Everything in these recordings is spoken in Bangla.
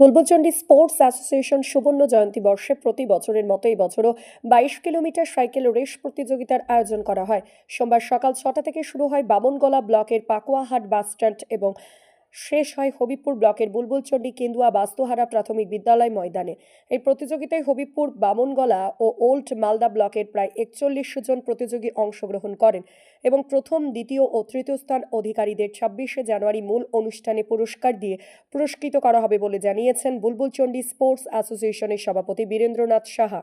বুলবুলচন্ডী স্পোর্টস অ্যাসোসিয়েশন সুবর্ণ জয়ন্তী বর্ষে প্রতি বছরের মতো এই বছরও বাইশ কিলোমিটার সাইকেল রেস প্রতিযোগিতার আয়োজন করা হয়। সোমবার সকাল ছটা থেকে শুরু হয় বামনগোলা ব্লকের পাকুয়াহাট বাসস্ট্যান্ড এবং শেষ হয় হবিবপুর ব্লকের বুলবুলচন্ডী কেন্দুয়া বাস্তুহারা প্রাথমিক বিদ্যালয় ময়দানে। এই প্রতিযোগিতায় হবিবপুর, বামনগলা ও ওল্ড মালদা ব্লকের প্রায় একচল্লিশ জন প্রতিযোগী অংশগ্রহণ করেন এবং প্রথম, দ্বিতীয় ও তৃতীয় স্থান অধিকারীদের ছাব্বিশে জানুয়ারি মূল অনুষ্ঠানে পুরস্কার দিয়ে পুরস্কৃত করা হবে বলে জানিয়েছেন বুলবুলচন্ডী স্পোর্টস অ্যাসোসিয়েশনের সভাপতি বীরেন্দ্রনাথ সাহা।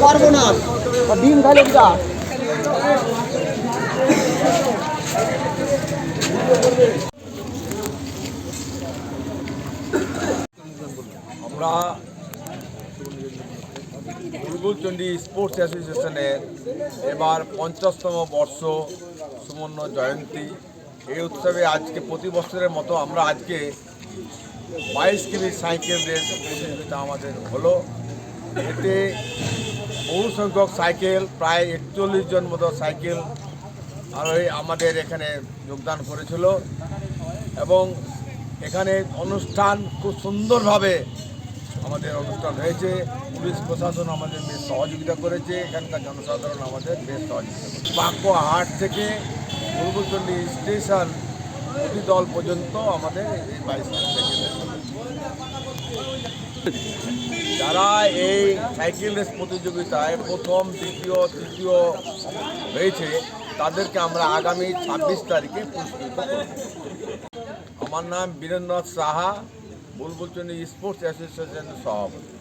সর্বনাশ ডিম খাইলে যা? আমরা বুলবুলচন্ডী স্পোর্টস অ্যাসোসিয়েশনের এবার পঞ্চাশতম বর্ষ সুবর্ণ জয়ন্তী। এই উৎসবে আজকে প্রতি বছরের মতো আমরা আজকে বাইশ কিমি সাইকেল রেস প্রতিযোগিতা আমাদের হলো। এতে বহু সংখ্যক সাইকেল, প্রায় একচল্লিশ জন মতো সাইকেল আরোহী আমাদের এখানে যোগদান করেছিল। এবং এখানে অনুষ্ঠান খুব সুন্দরভাবে আমাদের অনুষ্ঠান হয়েছে। পুলিশ প্রশাসন আমাদের বেশ সহযোগিতা করেছে। এখানকার জনসাধারণ আমাদের বেশ সহযোগিতা করেছে। হাট থেকে পূর্বচন্ডী স্টেশন প্রতি দল পর্যন্ত আমাদের যারা এই সাইকেল রেস প্রতিযোগিতায় প্রথম, দ্বিতীয়, তৃতীয় হয়েছে, তাদেরকে আমরা আগামী ছাব্বিশ তারিখে পুরস্কৃত আমার নাম বীরেন্দ্রনাথ সাহা বুলবুলচন্ডী স্পোর্টস অ্যাসোসিয়েশনের সভাপতি।